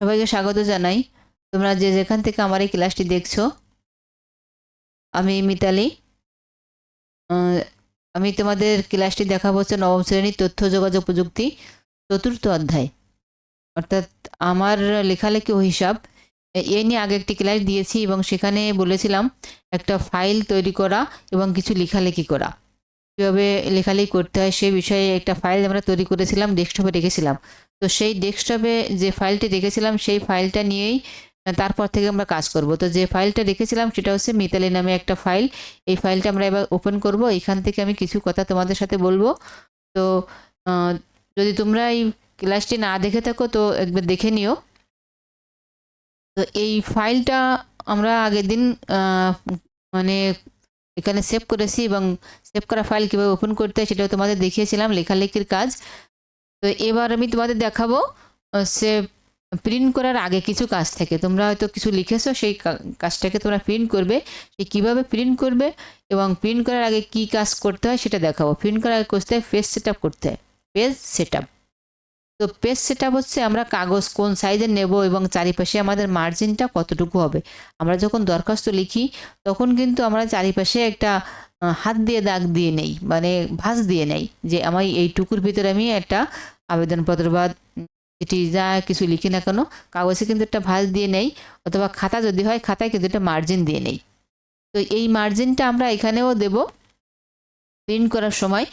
সবাইকে স্বাগত জানাই। তোমরা যে যেখান থেকে আমার এই ক্লাসটি দেখছ, আমি মিতালি। আমি তোমাদের ক্লাসটি দেখাবো হচ্ছে নবম শ্রেণির তথ্য, যোগাযোগ প্রযুক্তি, চতুর্থ অধ্যায়। অর্থাৎ আমার লেখালেখি ও হিসাব এ নিয়ে আগে একটি ক্লাস দিয়েছি এবং সেখানে বলেছিলাম, একটা ফাইল তৈরি করা এবং কিছু লেখালেখি করা। কীভাবে লেখালেখি করতে হয় সেই বিষয়ে একটা ফাইল আমরা তৈরি করেছিলাম ডেস্কটপে রেখেছিলাম। তো সেই ডেস্কটপে যে ফাইলটি রেখেছিলাম, সেই ফাইলটা নিয়েই তারপর থেকে আমরা কাজ করব। তো যে ফাইলটা রেখেছিলাম, সেটা হচ্ছে মিতালি নামে একটা ফাইল এই ফাইলটা আমরা এবার ওপেন করব। এখান থেকে আমি কিছু কথা তোমাদের সাথে বলব। তো যদি তোমরা এই ক্লাসটি না দেখে থাকো, তো একবার দেখে নিও। তো এই ফাইলটা আমরা আগের দিন মানে এখানে সেভ করেছি এবং সেভ করা ফাইল কীভাবে ওপেন করতে হয় সেটাও তোমাদের দেখিয়েছিলাম, লেখালেখির কাজ। তো এবার আমি তোমাদের দেখাবো সে প্রিন্ট করার আগে কিছু কাজ থাকে। তোমরা হয়তো কিছু লিখেছো, সেই কাজটাকে তোমরা প্রিন্ট করবে, সে কীভাবে প্রিন্ট করবে এবং প্রিন্ট করার আগে কি কাজ করতে হয় সেটা দেখাবো। প্রিন্ট করার আগে করতে হয় পেজ সেট করতে হয়। পেজ সেট তো পেজ সেট হচ্ছে আমরা কাগজ কোন সাইজের নেব এবং চারিপাশে আমাদের মার্জিনটা কতটুকু হবে। আমরা যখন দরখাস্ত লিখি, তখন কিন্তু আমরা চারিপাশে একটা হাত দিয়ে দাগ দিয়ে নেই মানে ভাঁজ দিয়ে নেই যে আমার এইটুকুর ভিতরে আমি একটা আবেদনপত্র বা চিঠি যা কিছু লিখি না কেন, কাগজে কিন্তু একটা ভাঁজ দিয়ে নেই অথবা খাতা যদি হয়, খাতায় কিন্তু একটা মার্জিন দিয়ে নেই। তো এই মার্জিনটা আমরা এখানেও দেব। প্রিন্ট করার সময়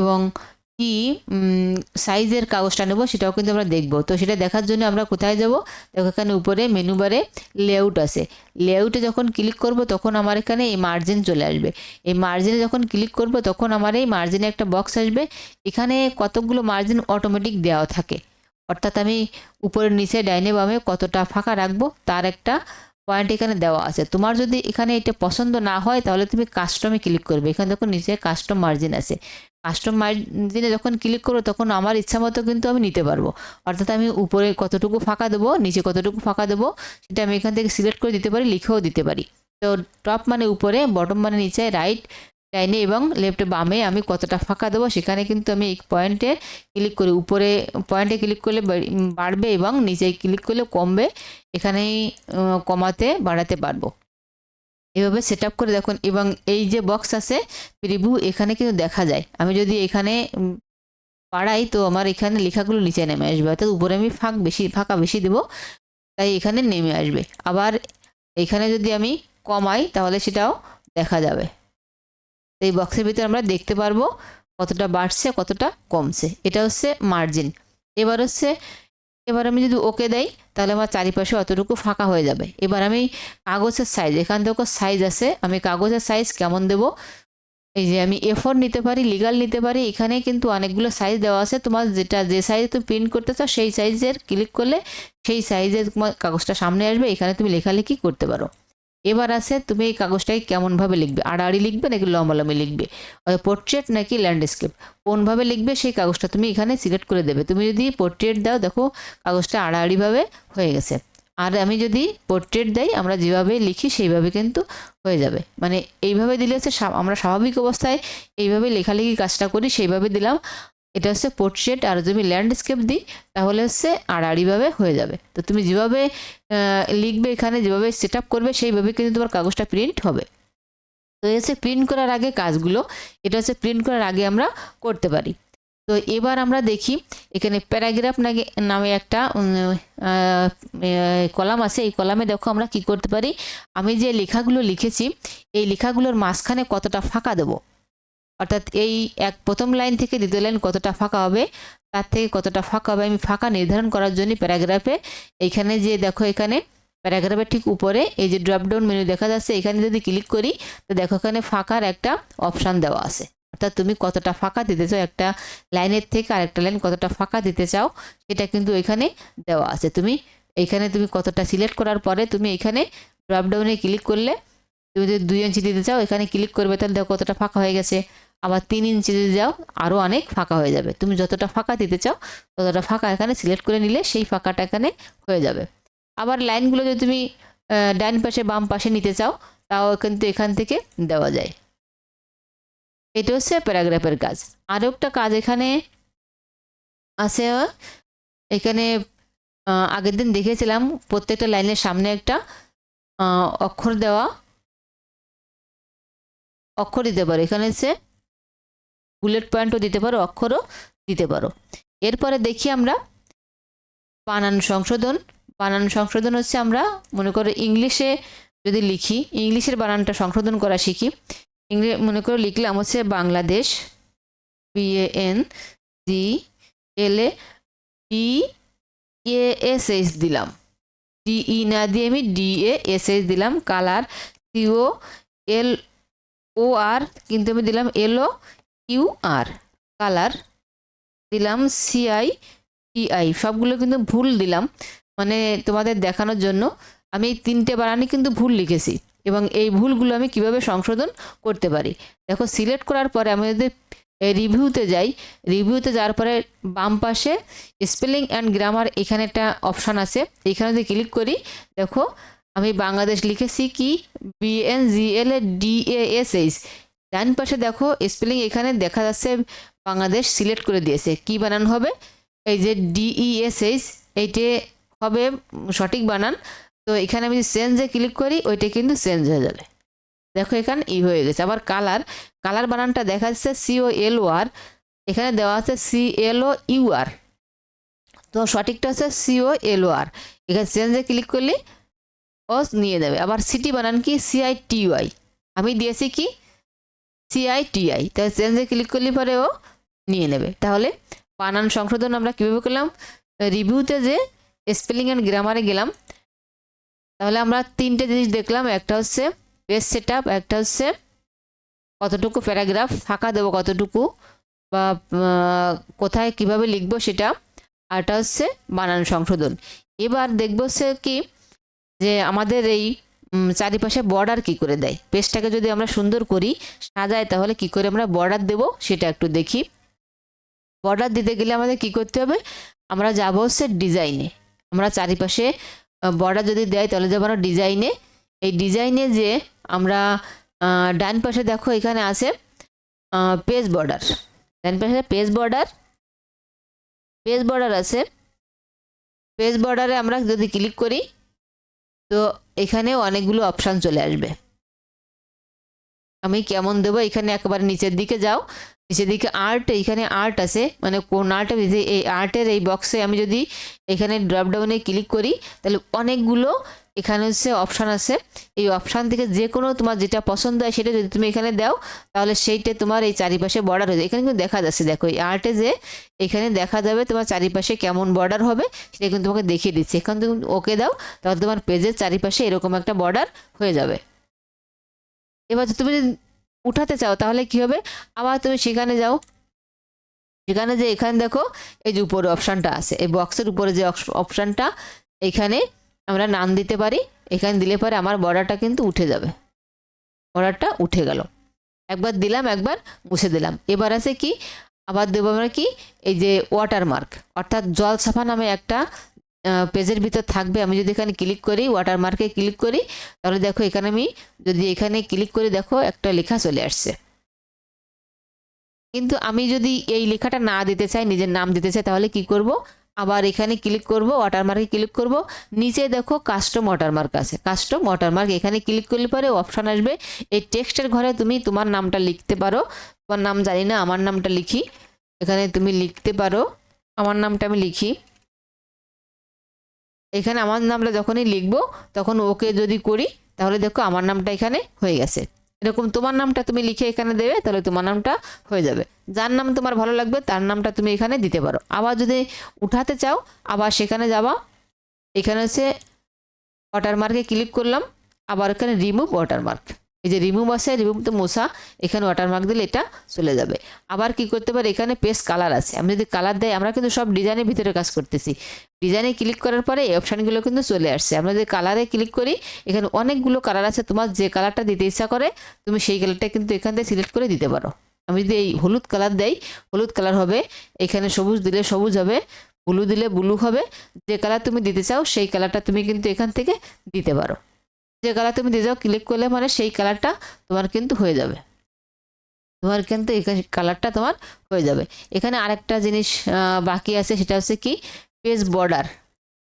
এবং কি সাইজের কাগজটা নেব সেটাও কিন্তু আমরা দেখব। তো সেটা দেখার জন্য আমরা কোথায় যাব? দেখো, এখানে উপরে মেনু বারে লেআউট আছে। লেআউটে যখন ক্লিক করব তখন আমার এখানে এই মার্জিন চলে আসবে। এই মার্জিনে যখন ক্লিক করব তখন আমার এই মার্জিনে একটা বক্স আসবে। এখানে কতগুলো মার্জিন অটোমেটিক দেওয়া থাকে। অর্থাৎ আমি উপরের নিচে ডাইনে বামে কতটা ফাঁকা রাখব তার একটা পয়েন্ট এখানে দেওয়া আছে। তোমার যদি এখানে এটা পছন্দ না হয় তাহলে তুমি কাস্টমে ক্লিক করবে। এখানে দেখো নিচে কাস্টম মার্জিন আছে। কাস্টম মার্জিনে যখন ক্লিক করব, তখন আমার ইচ্ছা মতো কিন্তু আমি নিতে পারব। অর্থাৎ আমি উপরে কতটুকু ফাঁকা দেবো, নিচে কতটুকু ফাঁকা দেবো, সেটা আমি এখান থেকে সিলেক্ট করে দিতে পারি, লিখেও দিতে পারি। তো টপ মানে উপরে বটম মানে নিচে রাইট ডাইনে এবং লেফটে বামে আমি কতটা ফাঁকা দেবো, সেখানে কিন্তু আমি এই পয়েন্টে ক্লিক করি। উপরে পয়েন্টে ক্লিক করলে বাড়বে এবং নিচে ক্লিক করলে কমবে, এখানেই কমাতে, বাড়াতে পারব। এভাবে সেট করে দেখুন এবং এই যে বক্স আছে প্রিভিউ এখানে কিন্তু দেখা যায়। আমি যদি এখানে পাড়াই তো আমার এখানে লেখাগুলো নিচে নেমে আসবে। অর্থাৎ উপরে আমি ফাঁক বেশি, ফাঁকা বেশি দেবো, তাই এখানে নেমে আসবে। আবার এখানে যদি আমি কমাই, তাহলে সেটাও দেখা যাবে। এই বক্সের ভিতরে আমরা দেখতে পারব কতটা বাড়ছে, কতটা কমছে। এটা হচ্ছে মার্জিন এবার হচ্ছে এবার আমি যদি ওকে দেই, তাহলে আমার চারিপাশে অতটুকু ফাঁকা হয়ে যাবে। এবার আমি কাগজের সাইজ এখান থেকে সাইজ আছে, আমি কাগজের সাইজ কেমন দেব? এই যে আমি এফোর নিতে পারি লিগাল নিতে পারি, এখানে কিন্তু অনেকগুলো সাইজ দেওয়া আছে। তোমার যেটা, যে সাইজে তুমি প্রিন্ট করতে চাও, সেই সাইজের ক্লিক করলে সেই সাইজের তোমার কাগজটা সামনে আসবে, এখানে তুমি লেখালেখি করতে পারো। এবার আছে তুমি এই কাগজটাকে কেমনভাবে লিখবে? আড়াআড়ি লিখবে নাকি লম্বালম্বি লিখবে? পোর্ট্রেট নাকি ল্যান্ডস্কেপ কোনভাবে লিখবে সেই কাগজটা তুমি এখানে সিলেক্ট করে দেবে। তুমি যদি পোর্ট্রেট দাও, দেখো কাগজটা আড়াআড়িভাবে হয়ে গেছে। আর আমি যদি পোর্ট্রেট দেই, আমরা যেভাবে লিখি সেইভাবে কিন্তু হয়ে যাবে। মানে এইভাবে দিলে হচ্ছে আমরা স্বাভাবিক অবস্থায় এইভাবে লেখালেখি কাজটা করি, সেইভাবে দিলাম। এটা হচ্ছে পোর্ট্রেট আর যদি ল্যান্ডস্কেপ দিই, তাহলে হচ্ছে আড়াআড়িভাবে হয়ে যাবে। তো তুমি যেভাবে লিখবে এখানে, যেভাবে সেট করবে, সেইভাবে কিন্তু তোমার কাগজটা প্রিন্ট হবে। তো হচ্ছে প্রিন্ট করার আগে কাজগুলো, এটা হচ্ছে প্রিন্ট করার আগে আমরা করতে পারি। তো এবার আমরা দেখি, এখানে প্যারাগ্রাফ নাকি নামে একটা কলাম আছে। এই কলামে দেখো আমরা কি করতে পারি? আমি যে লেখাগুলো লিখেছি, এই লেখাগুলোর মাঝখানে কতটা ফাঁকা দেবো? অর্থাৎ এই এক প্রথম লাইন থেকে দ্বিতীয় লাইন কতটা ফাঁকা হবে, তার থেকে কতটা ফাঁকা হবে আমি ফাঁকা নির্ধারণ করার জন্য প্যারাগ্রাফে এইখানে যে দেখো এখানে, প্যারাগ্রাফের ঠিক উপরে এই যে ড্রপডাউন মেনু দেখা যাচ্ছে, এখানে যদি ক্লিক করি, তো দেখো এখানে ফাঁকার একটা অপশান দেওয়া আছে। অর্থাৎ তুমি কতটা ফাঁকা দিতে চাও, একটা লাইনের থেকে আরেকটা লাইন কতটা ফাঁকা দিতে চাও, সেটা কিন্তু এখানে দেওয়া আছে। তুমি এখানে তুমি কতটা সিলেক্ট করার পরে তুমি এখানে ড্রপডাউনে ক্লিক করলে, তুমি যদি দুই ইঞ্চি দিতে চাও, এখানে ক্লিক করবে, তাহলে দেখো কতটা ফাঁকা হয়ে গেছে। আবার তিন ইঞ্চি যদি যাও আরও অনেক ফাঁকা হয়ে যাবে। তুমি যতটা ফাঁকা দিতে চাও, ততটা ফাঁকা এখানে সিলেক্ট করে নিলে সেই ফাঁকাটা এখানে হয়ে যাবে। আবার লাইনগুলো যদি তুমি ডান পাশে, বাম পাশে নিতে চাও, তাও কিন্তু এখান থেকে দেওয়া যায়। এটা হচ্ছে প্যারাগ্রাফের কাজ। আরও একটা কাজ এখানে আছে, এখানে আগের দিন দেখেছিলাম, প্রত্যেকটা লাইনের সামনে একটা অক্ষর দেওয়া, অক্ষর দিতে পারে। এখানে হচ্ছে বুলেট পয়েন্টও দিতে পারো, অক্ষরও দিতে পারো। এরপরে দেখি আমরা বানান সংশোধন। বানান সংশোধন হচ্ছে আমরা মনে করো ইংলিশে যদি লিখি ইংলিশের বানানটা সংশোধন করা শিখি। ইংলিশ মনে করো লিখলাম হচ্ছে Bangladesh B A N D L A D E S H দিলাম। ডিই না দিয়ে আমি ডি এ এস এইচ দিলাম। Colour C O L O R কিন্তু আমি দিলাম L O U R. Colour দিলাম সিআই টিআই সবগুলো কিন্তু ভুল দিলাম। মানে তোমাদের দেখানোর জন্য আমি এই তিনটে বানানই কিন্তু ভুল লিখেছি এবং এই ভুলগুলো আমি কীভাবে সংশোধন করতে পারি? দেখো সিলেক্ট করার পরে আমি যদি রিভিউতে যাই রিভিউতে যাওয়ার পরে বাম পাশে স্পেলিং অ্যান্ড গ্রামার এখানে একটা অপশান আছে। এখানে যদি ক্লিক করি, দেখো, আমি বাংলাদেশ লিখেছি কি? বিএন জি ডান পাশে দেখো স্পেলিং এখানে দেখা যাচ্ছে বাংলাদেশ সিলেক্ট করে দিয়েছে। কি বানান হবে? এই যে ডিইএসএইচ এইটে হবে সঠিক বানান। তো এখানে আমি চেঞ্জে ক্লিক করি, ওইটা কিন্তু চেঞ্জ হয়ে যাবে। দেখো এখানে ই হয়ে গেছে। আবার কালার কালার বানানটা দেখা যাচ্ছে সিও এল আর এখানে দেওয়া আছে সি এল ও ইউ আর তো সঠিকটা হচ্ছে সিও এল আর এখানে চেঞ্জে ক্লিক করলে, ও নিয়ে যাবে। আবার সিটি বানান কি? সিআই টিওয়াই আমি দিয়েছি কি? সিআই টিআই তাহলে চেঞ্জে ক্লিক করলে পরে ও নিয়ে নেবে। তাহলে বানান সংশোধন আমরা কীভাবে করলাম? রিভিউতে যে স্পেলিং অ্যান্ড গ্রামারে গেলাম, তাহলে আমরা তিনটে জিনিস দেখলাম। একটা হচ্ছে পেজ সেট একটা হচ্ছে কতটুকু প্যারাগ্রাফ ফাঁকা দেবো কতটুকু বা কোথায় কীভাবে লিখব সেটা। আরটা হচ্ছে বানান সংশোধন। এবার দেখব হচ্ছে কি, যে আমাদের এই চারিপাশে বর্ডার কি করে দেয়? পেজটাকে যদি আমরা সুন্দর করি, সাজাই, তাহলে কি করে আমরা বর্ডার দেবো? সেটা একটু দেখি। বর্ডার দিতে গেলে আমাদের কি করতে হবে? আমরা যাব হচ্ছে ডিজাইনে আমরা চারিপাশে বর্ডার যদি দেয়, তাহলে যাব আমরা ডিজাইনে এই ডিজাইনে যে আমরা ডান পাশে দেখো, এখানে আছে পেজ বর্ডার ডান পাশে পেজ বর্ডার পেজ বর্ডার আছে। পেজ বর্ডারে আমরা যদি ক্লিক করি তো এখানে অনেকগুলো অপশান চলে আসবে। আমি কেমন দেবো? এখানে একেবারে নিচের দিকে যাও। নিচের দিকে আর্ট এইখানে আর্ট আছে। মানে কোন আর্ট এই আর্টের এই বক্সে আমি যদি এখানে ড্রপডাউনে ক্লিক করি, তাহলে অনেকগুলো এখানে হচ্ছে অপশান আছে। এই অপশান থেকে যে কোনো তোমার যেটা পছন্দ হয় সেটা যদি তুমি এখানে দাও, তাহলে সেইটা তোমার এই চারিপাশে বর্ডার হয়ে এখানে কিন্তু দেখা যাচ্ছে, দেখো এই আর্টে যে এখানে দেখা যাবে তোমার চারিপাশে কেমন বর্ডার হবে, সেটা কিন্তু তোমাকে দেখিয়ে দিচ্ছে। এখন তুমি ওকে দাও, তাহলে তোমার পেজের চারিপাশে এরকম একটা বর্ডার হয়ে যাবে। এবার তুমি যদি উঠাতে চাও, তাহলে কি হবে? আবার তুমি সেখানে যাও। সেখানে যে এখানে দেখো, এই যে উপরে অপশানটা আছে। এই বক্সের উপরে যে অপশানটা, এখানে আমরা নাম দিতে পারি। এখানে দিলে পরে আমার বর্ডারটা কিন্তু উঠে যাবে। বর্ডারটা উঠে গেল। একবার দিলাম, একবার মুছে দিলাম। এবার আছে কি? আবার দেবো আমরা কি? এই যে ওয়াটারমার্ক অর্থাৎ জল সাফা নামে একটা পেজের ভিতর থাকবে। আমি যদি এখানে ক্লিক করি ওয়াটারমার্কে ক্লিক করি, তাহলে দেখো এখানে আমি যদি এখানে ক্লিক করে, দেখো একটা লেখা চলে আসছে। কিন্তু আমি যদি এই লেখাটা না দিতে চাই, নিজের নাম দিতে চাই, তাহলে কি করব? আবার এখানে ক্লিক করব ওয়াটারমার্কে ক্লিক করব। নিচে দেখো কাস্টম ওয়াটারমার্ক আছে। কাস্টম ওয়াটারমার্ক এখানে ক্লিক করলে পরে অপশান আসবে। এই টেক্সটের ঘরে তুমি তোমার নামটা লিখতে পারো। তোমার নাম জানি না, আমার নামটা লিখি। এখানে তুমি লিখতে পারো। আমার নামটা আমি লিখি। এখানে আমার নামটা যখনই লিখব, তখন ওকে যদি করি, তাহলে দেখো আমার নামটা এখানে হয়ে গেছে। এরকম তোমার নামটা তুমি লিখে এখানে দেবে, তাহলে তোমার নামটা হয়ে যাবে। যার নাম তোমার ভালো লাগবে, তার নামটা তুমি এখানে দিতে পারো। আবার যদি উঠাতে চাও, আবার সেখানে যাবা। এখানে হচ্ছে ওয়াটারমার্কে ক্লিক করলাম, আবার এখানে রিমুভ ওয়াটারমার্ক এই যে রিমুভ আছে রিমুভ তো মশা এখানে ওয়াটারমার্ক দিলে এটা চলে যাবে। আবার কি করতে পারে? এখানে পেজ কালার আছে। আমি যদি কালার দেয় আমরা কিন্তু সব ডিজাইনের ভিতরে কাজ করতেছি। ডিজাইনে ক্লিক করার পরে এই অপশানগুলো কিন্তু চলে আসছে। আমরা যদি কালারে ক্লিক করি, এখানে অনেকগুলো কালার আছে। তোমার যে কালারটা দিতে ইচ্ছা করে, তুমি সেই কালারটা কিন্তু এখান থেকে সিলেক্ট করে দিতে পারো। আমি যদি এই হলুদ কালার দেই, হলুদ কালার হবে। এখানে সবুজ দিলে সবুজ হবে ব্লু দিলে ব্লু হবে। যে কালার তুমি দিতে চাও, সেই কালারটা তুমি কিন্তু এখান থেকে দিতে পারো। যে কালার তুমি দিয়ে যাও ক্লিক করলে মানে সেই কালারটা তোমার কিন্তু হয়ে যাবে। তোমার কিন্তু এই কালারটা তোমার হয়ে যাবে। এখানে আরেকটা জিনিস বাকি আছে, সেটা হচ্ছে কি? পেজ বর্ডার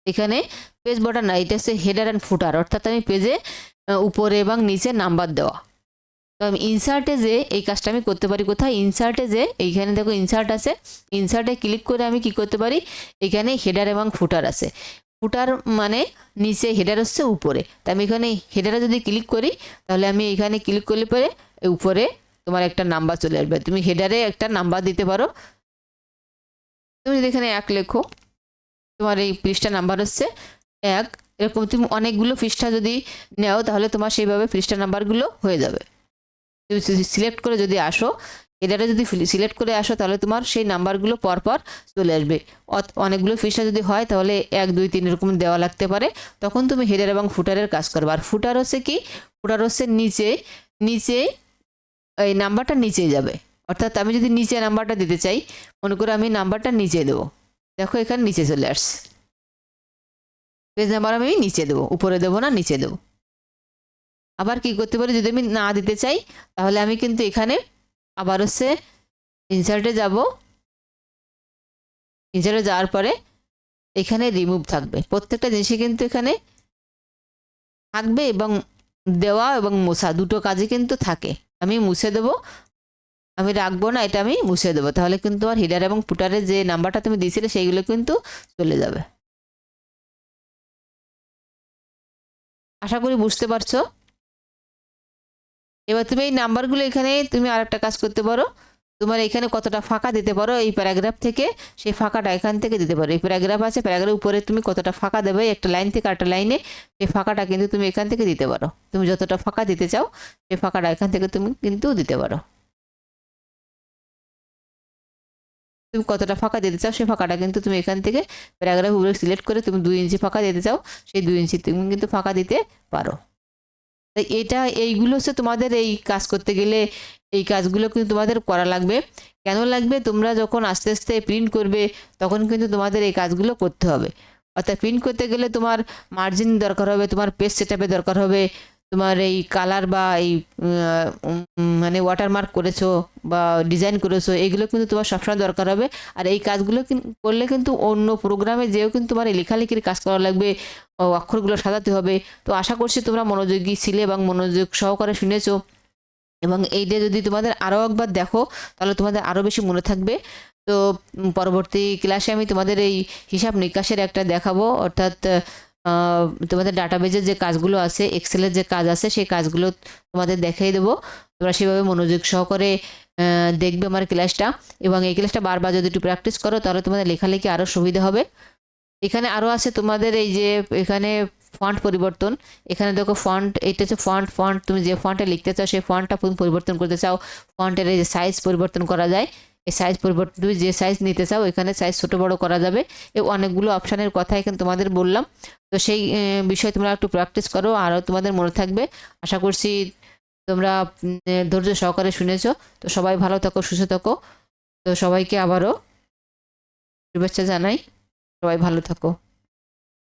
এখানে পেজ বর্ডার না, এটা হচ্ছে হেডার অ্যান্ড ফুটার অর্থাৎ আমি পেজে উপরে এবং নিচে নাম্বার দেওয়া। তো আমি ইনসার্টে যে এই কাজটা আমি করতে পারি কোথায়? ইনসার্টে যে এইখানে দেখো ইনসার্ট আছে। ইনসার্টে ক্লিক করে আমি কি করতে পারি? এখানে হেডার এবং ফুটার আছে। ফুটার মানে নিচে হেডার হচ্ছে উপরে। তা আমি এখানে হেডারে যদি ক্লিক করি, তাহলে আমি এখানে ক্লিক করলে পরে উপরে তোমার একটা নাম্বার চলে আসবে। তুমি হেডারে একটা নাম্বার দিতে পারো। তুমি যদি এখানে এক লেখো, তোমার এই পৃষ্ঠা নাম্বার হচ্ছে এক। এরকম তুমি অনেকগুলো পৃষ্ঠা যদি নেও, তাহলে তোমার সেইভাবে পৃষ্ঠা নাম্বারগুলো হয়ে যাবে। তুমি সিলেক্ট করে যদি আসো এটারে যদি সিলেক্ট করে আসো, তাহলে তোমার সেই নাম্বারগুলো পরপর চলে আসবে। অনেকগুলো পৃষ্ঠা যদি হয়, তাহলে এক, দুই, তিন এরকম দেওয়া লাগতে পারে। তখন তুমি হেডার এবং ফুটারের কাজ করবে। আর ফুটার হচ্ছে কি? ফুটার হচ্ছে নিচে নিচে এই নাম্বারটা নিচে যাবে। অর্থাৎ আমি যদি নিচে নাম্বারটা দিতে চাই, মনে করে আমি নাম্বারটা নিচে দেবো। দেখো এখানে নিচে চলে আসছে। পেজ নাম্বার আমি নিচে দেবো, উপরে দেবো না, নিচে দেবো। আবার কি করতে পারি? যদি আমি না দিতে চাই, তাহলে আমি কিন্তু এখানে আবার হচ্ছে ইনসার্টে যাব। ইনসার্টে যাওয়ার পরে এখানে রিমুভ থাকবে। প্রত্যেকটা জিনিসই কিন্তু এখানে থাকবে এবং দেওয়া এবং মোছা দুটো কাজে কিন্তু থাকে। আমি মুছে দেবো। আমি রাখব না, এটা আমি মুছে দেবো। তাহলে কিন্তু আমার হিডার এবং ফুটারের যে নাম্বারটা তুমি দিয়েছিলে সেইগুলো কিন্তু চলে যাবে। আশা করি বুঝতে পারছ? এবার তুমি এই নাম্বারগুলো এখানে তুমি আর একটা কাজ করতে পারো। তোমার এখানে কতটা ফাঁকা দিতে পারো এই প্যারাগ্রাফ থেকে, সেই ফাঁকাটা এখান থেকে দিতে পারো। এই প্যারাগ্রাফ আছে প্যারাগ্রাফ উপরে তুমি কতটা ফাঁকা দেবে, একটা লাইন থেকে একটা লাইনে, সেই ফাঁকাটা কিন্তু তুমি এখান থেকে দিতে পারো। তুমি যতটা ফাঁকা দিতে চাও, সেই ফাঁকাটা এখান থেকে তুমি কিন্তু দিতে পারো। তুমি কতটা ফাঁকা দিতে চাও, সেই ফাঁকাটা কিন্তু তুমি এখান থেকে প্যারাগ্রাফ উপরে সিলেক্ট করে তুমি দুই ইঞ্চি ফাঁকা দিতে চাও, সেই দুই ইঞ্চি তুমি কিন্তু ফাঁকা দিতে পারো। তাই এটা এইগুলো হচ্ছে তোমাদের এই কাজ করতে গেলে এই কাজগুলো কিন্তু তোমাদের করা লাগবে। কেন লাগবে? তোমরা যখন আস্তে আস্তে প্রিন্ট করবে, তখন কিন্তু তোমাদের এই কাজগুলো করতে হবে। অর্থাৎ প্রিন্ট করতে গেলে তোমার মার্জিন দরকার হবে, তোমার পেজ সেটআপে দরকার হবে তোমার এই কালার বা এই মানে ওয়াটারমার্ক করেছ বা ডিজাইন করেছ, এগুলো কিন্তু তোমার সবসময় দরকার হবে। আর এই কাজগুলো করলে কিন্তু অন্য প্রোগ্রামে যেও কিন্তু তোমার এই লেখালেখির কাজ করা লাগবে অক্ষরগুলো সাজাতে হবে। তো আশা করছি তোমরা মনোযোগী ছিলে এবং মনোযোগ সহকারে শুনেছো। এবং এইটা যদি তোমাদের আরও একবার দেখো, তাহলে তোমাদের আরও বেশি মনে থাকবে। তো পরবর্তী ক্লাসে আমি তোমাদের এই হিসাব নিকাশের একটা দেখাবো। অর্থাৎ তোমাদের ডাটাবেজের যে কাজগুলো আছে এক্সেলের যে কাজ আছে, সেই কাজগুলো তোমাদের দেখিয়ে দেবো। তোমরা সেভাবে মনোযোগ সহকারে দেখবে আমার ক্লাসটা। এবং এই ক্লাসটা বারবার যদি একটু প্র্যাকটিস করো, তাহলে তোমাদের লেখালেখি আরও সুবিধা হবে। এখানে আরও আছে তোমাদের এই যে, এখানে ফন্ট পরিবর্তন। এখানে দেখো ফন্ট এটা হচ্ছে ফন্ট ফন্ট তুমি যে ফন্টে লিখতে চাও, সেই ফন্টটা পরিবর্তন করতে চাও। ফন্টের এই সাইজ পরিবর্তন করা যায়। এই সাইজ পরিবর্তন, তুমি যে সাইজ নিতে চাও, ওইখানে সাইজ ছোটো বড় করা যাবে। এই অনেকগুলো অপশানের কথা এখানে তোমাদের বললাম। তো সেই বিষয়ে তোমরা একটু প্র্যাকটিস করো, আরও তোমাদের মনে থাকবে। আশা করছি তোমরা ধৈর্য সহকারে শুনেছ। তো সবাই ভালো থাকো, সুস্থ থাকো। তো সবাইকে আবারও শুভেচ্ছা জানাই। সবাই ভালো থাকো।